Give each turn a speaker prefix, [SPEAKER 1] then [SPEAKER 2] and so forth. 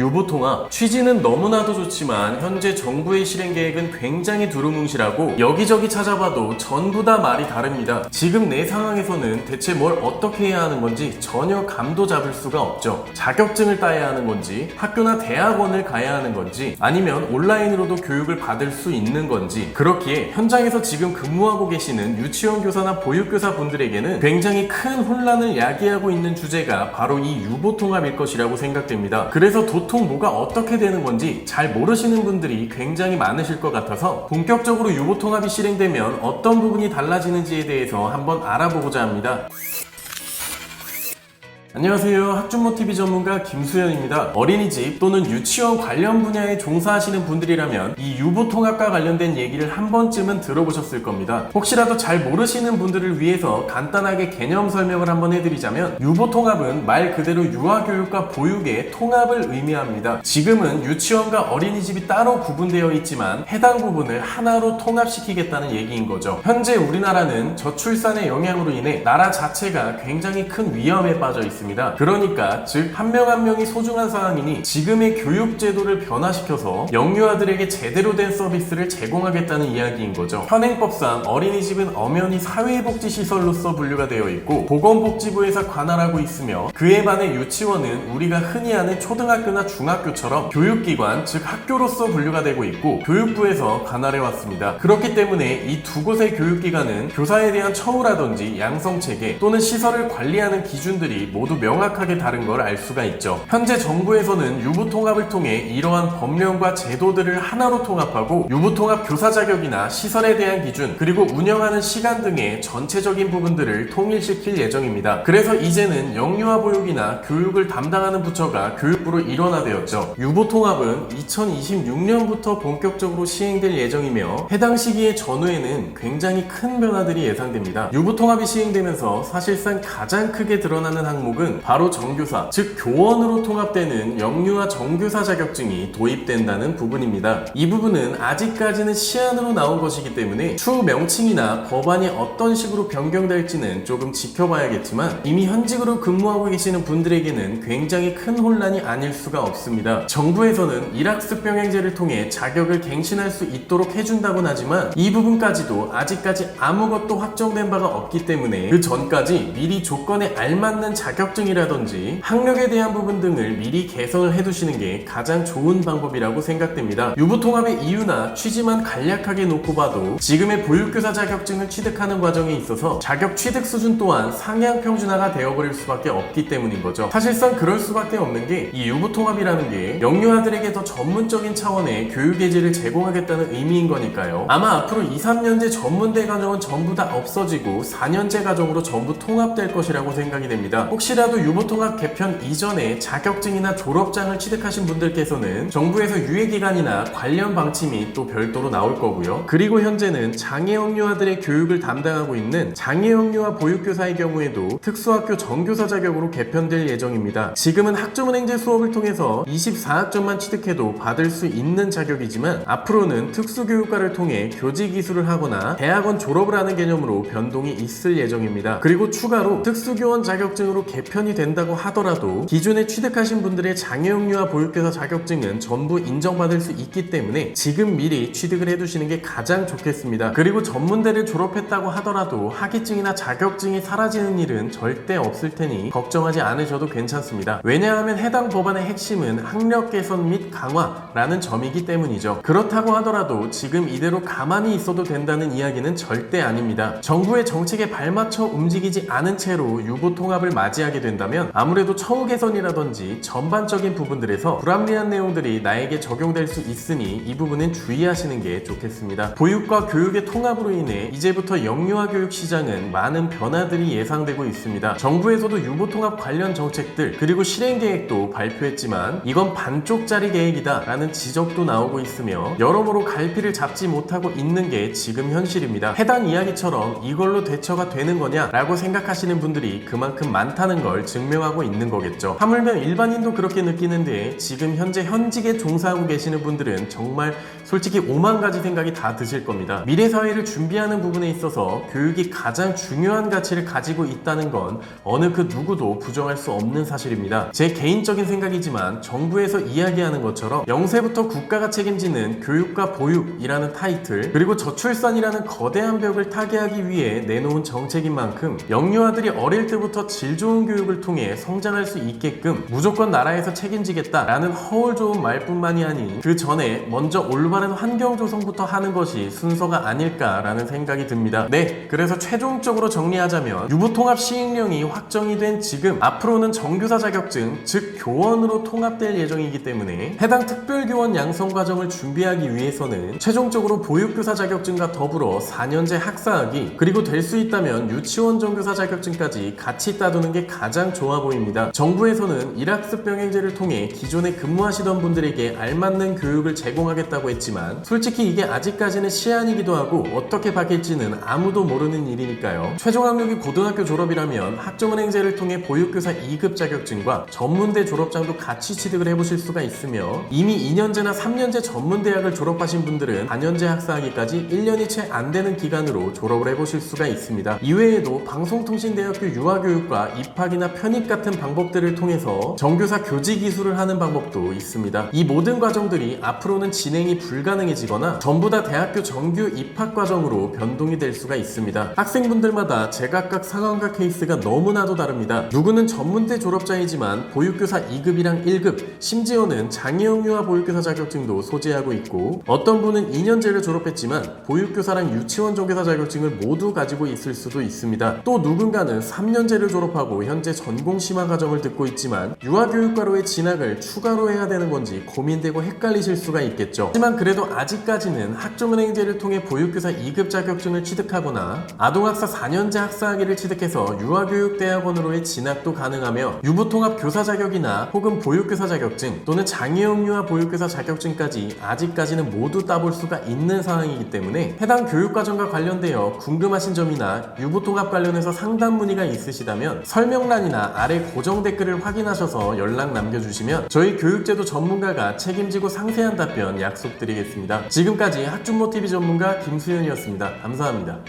[SPEAKER 1] 유보통합 취지는 너무나도 좋지만 현재 정부의 실행 계획은 굉장히 두루뭉실하고 여기저기 찾아봐도 전부 다 말이 다릅니다. 지금 내 상황에서는 대체 뭘 어떻게 해야 하는 건지 전혀 감도 잡을 수가 없죠. 자격증을 따야 하는 건지 학교나 대학원을 가야 하는 건지 아니면 온라인으로도 교육을 받을 수 있는 건지 그렇기에 현장에서 지금 근무하고 계시는 유치원 교사나 보육교사 분들에게는 굉장히 큰 혼란을 야기하고 있는 주제가 바로 이 유보통합일 것이라고 생각됩니다. 그래서 도통 뭐가 어떻게 되는 건지 잘 모르시는 분들이 굉장히 많으실 것 같아서 본격적으로 유보통합이 실행되면 어떤 부분이 달라지는지에 대해서 한번 알아보고자 합니다. 안녕하세요. 학준모TV 전문가 김수현입니다. 어린이집 또는 유치원 관련 분야에 종사하시는 분들이라면 이 유보통합과 관련된 얘기를 한 번쯤은 들어보셨을 겁니다. 혹시라도 잘 모르시는 분들을 위해서 간단하게 개념 설명을 한번 해드리자면 유보통합은 말 그대로 유아교육과 보육의 통합을 의미합니다. 지금은 유치원과 어린이집이 따로 구분되어 있지만 해당 부분을 하나로 통합시키겠다는 얘기인 거죠. 현재 우리나라는 저출산의 영향으로 인해 나라 자체가 굉장히 큰 위험에 빠져 있습니다. 그러니까 즉 한 명한 명이 소중한 상황이니 지금의 교육 제도를 변화시켜서 영유아들에게 제대로 된 서비스를 제공하겠다는 이야기인 거죠. 현행법상 어린이집은 엄연히 사회복지시설로서 분류가 되어 있고 보건복지부에서 관할하고 있으며 그에 반해 유치원은 우리가 흔히 아는 초등학교나 중학교처럼 교육기관 즉 학교로서 분류가 되고 있고 교육부에서 관할해 왔습니다. 그렇기 때문에 이 두 곳의 교육기관은 교사에 대한 처우라든지 양성체계 또는 시설을 관리하는 기준들이 모두 명확하게 다른 걸 알 수가 있죠. 현재 정부에서는 유부 통합을 통해 이러한 법령과 제도들을 하나로 통합하고 유부 통합 교사 자격이나 시설에 대한 기준 그리고 운영하는 시간 등의 전체적인 부분들을 통일시킬 예정입니다. 그래서 이제는 영유아 보육이나 교육을 담당하는 부처가 교육부로 일원화되었죠. 유보통합은 2026년부터 본격적으로 시행될 예정이며 해당 시기의 전후에는 굉장히 큰 변화들이 예상됩니다. 유보통합이 시행되면서 사실상 가장 크게 드러나는 항목은 바로 정교사, 즉 교원으로 통합되는 영유아 정교사 자격증이 도입된다는 부분입니다. 이 부분은 아직까지는 시안으로 나온 것이기 때문에 추후 명칭이나 법안이 어떤 식으로 변경될지는 조금 지켜봐야겠지만 이미 현직으로 근무하고 계시는 분들에게는 굉장히 큰 혼란이 아닐 수가 없습니다. 정부에서는 일학습 병행제를 통해 자격을 갱신할 수 있도록 해준다곤 하지만 이 부분까지도 아직까지 아무것도 확정된 바가 없기 때문에 그 전까지 미리 조건에 알맞는 자격 증이라든지 학력에 대한 부분 등을 미리 개선을 해두시는 게 가장 좋은 방법이라고 생각됩니다. 유부통합의 이유나 취지만 간략하게 놓고 봐도 지금의 보육교사 자격증을 취득하는 과정에 있어서 자격 취득 수준 또한 상향 평준화가 되어버릴 수밖에 없기 때문인 거죠. 사실상 그럴 수밖에 없는 게 이 유부통합이라는 게 영유아들에게 더 전문적인 차원의 교육 예제를 제공하겠다는 의미인 거니까요. 아마 앞으로 2, 3년제 전문대 과정은 전부 다 없어지고 4년제 과정으로 전부 통합될 것이라고 생각이 됩니다. 혹시 라도 유보통합 개편 이전에 자격증이나 졸업장을 취득하신 분들께서는 정부에서 유예기간이나 관련 방침이 또 별도로 나올 거고요. 그리고 현재는 장애영유아들의 교육을 담당하고 있는 장애영유아 보육교사의 경우에도 특수학교 정교사 자격으로 개편될 예정입니다. 지금은 학점은행제 수업을 통해서 24학점만 취득해도 받을 수 있는 자격이지만 앞으로는 특수교육과를 통해 교직 이수를 하거나 대학원 졸업을 하는 개념으로 변동이 있을 예정입니다. 그리고 추가로 특수교원 자격증으로 개편이 된다고 하더라도 기존에 취득하신 분들의 장애용유아 보육교사 자격증은 전부 인정받을 수 있기 때문에 지금 미리 취득을 해두시는 게 가장 좋겠습니다. 그리고 전문대를 졸업했다고 하더라도 학위증이나 자격증이 사라지는 일은 절대 없을 테니 걱정하지 않으셔도 괜찮습니다. 왜냐하면 해당 법안의 핵심은 학력 개선 및 강화라는 점이기 때문이죠. 그렇다고 하더라도 지금 이대로 가만히 있어도 된다는 이야기는 절대 아닙니다. 정부의 정책에 발맞춰 움직이지 않은 채로 유보 통합을 맞이하게 된다면 아무래도 처우 개선이라든지 전반적인 부분들에서 불합리한 내용들이 나에게 적용될 수 있으니 이 부분은 주의하시는 게 좋겠습니다. 보육과 교육의 통합으로 인해 이제부터 영유아 교육 시장은 많은 변화들이 예상되고 있습니다. 정부에서도 유보 통합 관련 정책들 그리고 실행 계획도 발표했지만 이건 반쪽짜리 계획이다 라는 지적도 나오고 있으며 여러모로 갈피를 잡지 못하고 있는 게 지금 현실입니다. 해당 이야기처럼 이걸로 대처가 되는 거냐 라고 생각하시는 분들이 그만큼 많다는 있다는 걸 증명하고 있는 거겠죠. 하물며 일반인도 그렇게 느끼는데 지금 현재 현직에 종사하고 계시는 분들은 정말 솔직히 오만 가지 생각이 다 드실 겁니다. 미래 사회를 준비하는 부분에 있어서 교육이 가장 중요한 가치를 가지고 있다는 건 어느 그 누구도 부정할 수 없는 사실입니다. 제 개인적인 생각이지만 정부에서 이야기하는 것처럼 영세부터 국가가 책임지는 교육과 보육이라는 타이틀 그리고 저출산이라는 거대한 벽을 타개하기 위해 내놓은 정책인 만큼 영유아들이 어릴 때부터 질 좋은 교육 을 통해 성장할 수 있게끔 무조건 나라에서 책임지겠다라는 허울 좋은 말뿐만이 아닌 그 전에 먼저 올바른 환경 조성부터 하는 것이 순서가 아닐까라는 생각이 듭니다. 네, 그래서 최종적으로 정리하자면 유부통합 시행령이 확정이 된 지금 앞으로는 정교사 자격증 즉 교원으로 통합될 예정이기 때문에 해당 특별교원 양성 과정을 준비하기 위해서는 최종적으로 보육교사 자격증과 더불어 4년제 학사학위 그리고 될 수 있다면 유치원 정교사 자격증까지 같이 따두는 게 가장 좋아 보입니다. 정부에서는 일학습 병행제를 통해 기존에 근무하시던 분들에게 알맞는 교육을 제공하겠다고 했지만 솔직히 이게 아직까지는 시안이기도 하고 어떻게 바뀔지는 아무도 모르는 일이니까요. 최종 학력이 고등학교 졸업이라면 학점은행제를 통해 보육교사 2급 자격증과 전문대 졸업장도 같이 취득을 해보실 수가 있으며 이미 2년제나 3년제 전문대학을 졸업하신 분들은 4년제 학사학위까지 1년이 채 안 되는 기간으로 졸업을 해보실 수가 있습니다. 이외에도 방송통신대학교 유아교육과 입학 이나 편입 같은 방법들을 통해서 정교사 교직 기술을 하는 방법도 있습니다. 이 모든 과정들이 앞으로는 진행이 불가능해지거나 전부 다 대학교 정규 입학 과정으로 변동이 될 수가 있습니다. 학생분들마다 제각각 상황과 케이스가 너무나도 다릅니다. 누구는 전문대 졸업자이지만 보육교사 2급이랑 1급, 심지어는 장애형 유아 보육교사 자격증도 소지하고 있고 어떤 분은 2년제를 졸업했지만 보육교사랑 유치원 정교사 자격증을 모두 가지고 있을 수도 있습니다. 또 누군가는 3년제를 졸업하고 현재 전공 심화 과정을 듣고 있지만 유아교육과로의 진학을 추가로 해야 되는 건지 고민되고 헷갈리실 수가 있겠죠. 하지만 그래도 아직까지는 학점은행제를 통해 보육교사 2급 자격증을 취득하거나 아동학사 4년제 학사학위를 취득해서 유아교육대학원으로의 진학도 가능하며 유부통합 교사 자격이나 혹은 보육교사 자격증 또는 장애형 유아 보육교사 자격증까지 아직까지는 모두 따볼 수가 있는 상황이기 때문에 해당 교육과정과 관련되어 궁금하신 점이나 유부통합 관련해서 상담 문의가 있으시다면 설명란이나 아래 고정 댓글을 확인하셔서 연락 남겨주시면 저희 교육제도 전문가가 책임지고 상세한 답변 약속드리겠습니다. 지금까지 학준모TV 전문가 김수현이었습니다. 감사합니다.